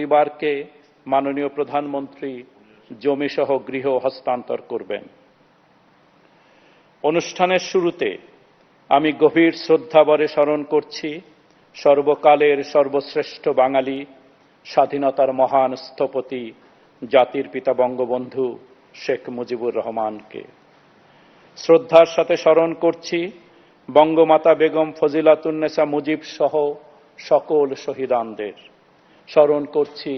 পরিবারকে মাননীয় প্রধানমন্ত্রী জমিসহ গৃহ হস্তান্তর করবেন। অনুষ্ঠানের শুরুতে আমি গভীর শ্রদ্ধাভরে স্মরণ করছি সর্বকালের সর্বশ্রেষ্ঠ বাঙালি, স্বাধীনতার মহান স্থপতি, জাতির পিতা বঙ্গবন্ধু শেখ মুজিবুর রহমানকে। শ্রদ্ধার সাথে স্মরণ করছি বঙ্গমাতা বেগম ফজিলাতুন্নেসা মুজিব সহ সকল শহীদানদের। স্মরণ করছি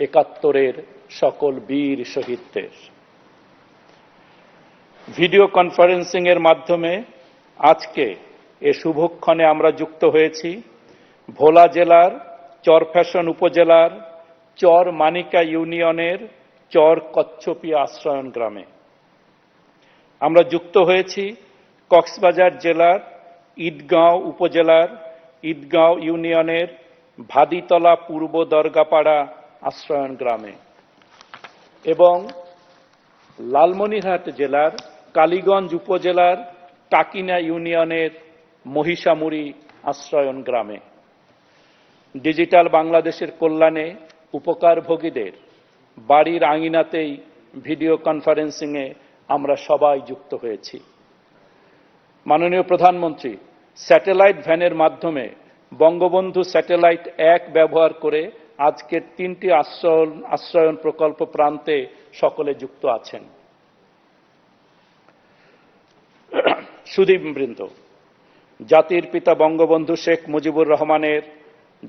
একাত্তরের সকল বীর শহীদদের। ভিডিও কনফারেন্সিং এর মাধ্যমে আজকে এ শুভক্ষণে আমরা যুক্ত হয়েছি। ভোলা জেলার চরফ্যাশন উপজেলার চর মানিকা ইউনিয়নের চর কচ্ছপিয়া আশ্রয়ন গ্রামে। আমরা যুক্ত হয়েছি কক্সবাজার জেলার ঈদগাঁও উপজেলার ঈদগাঁও ইউনিয়নের ভাদিতলা পূর্ব দরগাপাড়া আশ্রয়ন গ্রামে এবং লালমনিরহাট জেলার কালীগঞ্জ উপজেলার কাকিনা ইউনিয়নের মহিষামুড়ি আশ্রয়ন গ্রামে। ডিজিটাল বাংলাদেশের কল্যাণে উপকারভোগীদের বাড়ির আঙিনাতেই ভিডিও কনফারেন্সিংয়ে আমরা সবাই যুক্ত হয়েছি। মাননীয় প্রধানমন্ত্রী, স্যাটেলাইট ভ্যানের মাধ্যমে বঙ্গবন্ধু স্যাটেলাইট এক ব্যবহার করে আজকের তিনটি আশ্রয়ন আশ্রয়ন প্রকল্প প্রান্তে সকলে যুক্ত আছেন। সুদীপবৃন্দ জাতির পিতা বঙ্গবন্ধু শেখ মুজিবুর রহমানের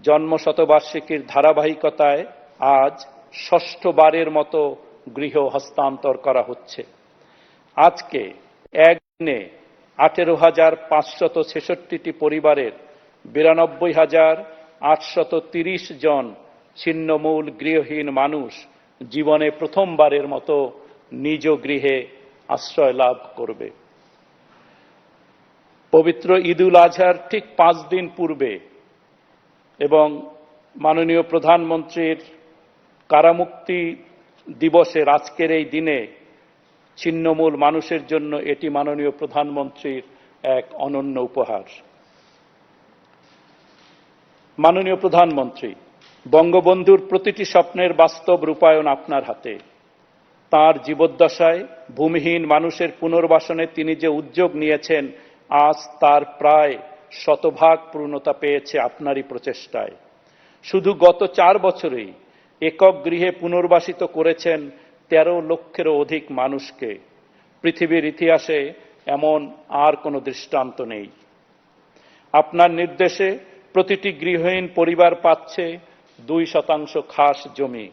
জন্ম শতবার্ষিকীর ধারাবাহিকতায় আজ ষষ্ঠবারের মতো গৃহ হস্তান্তর করা হচ্ছে। আজকে একদিনে আঠেরো হাজার পাঁচশত ছেষট্টিটি পরিবারের বিরানব্বই হাজার আটশত তিরিশ জন ছিন্নমূল গৃহহীন মানুষ জীবনে প্রথমবারের মতো নিজ গৃহে আশ্রয় লাভ করবে। পবিত্র ঈদুল আজহার ঠিক পাঁচ দিন পূর্বে এবং মাননীয় প্রধানমন্ত্রীর কারামুক্তি দিবসের আজকের এই দিনে ছিন্নমূল মানুষের জন্য এটি মাননীয় প্রধানমন্ত্রীর এক অনন্য উপহার। মাননীয় প্রধানমন্ত্রী, বঙ্গবন্ধুর প্রতিটি স্বপ্নের বাস্তব রূপায়ণ আপনার হাতে। তার জীবদ্দশায় ভূমিহীন মানুষের পুনর্বাসনে তিনি যে উদ্যোগ নিয়েছেন, আজ তার প্রায় শতভাগ পূর্ণতা পেয়েছে আপনারই প্রচেষ্টায়। শুধু গত চার বছরেই একক গৃহে পুনর্বাসিত করেছেন তেরো লক্ষেরও অধিক মানুষকে। পৃথিবীর ইতিহাসে এমন আর কোনো দৃষ্টান্ত নেই। আপনার নির্দেশে প্রতিটি গৃহহীন পরিবার পাচ্ছে দুই শতাংশ খাস জমি।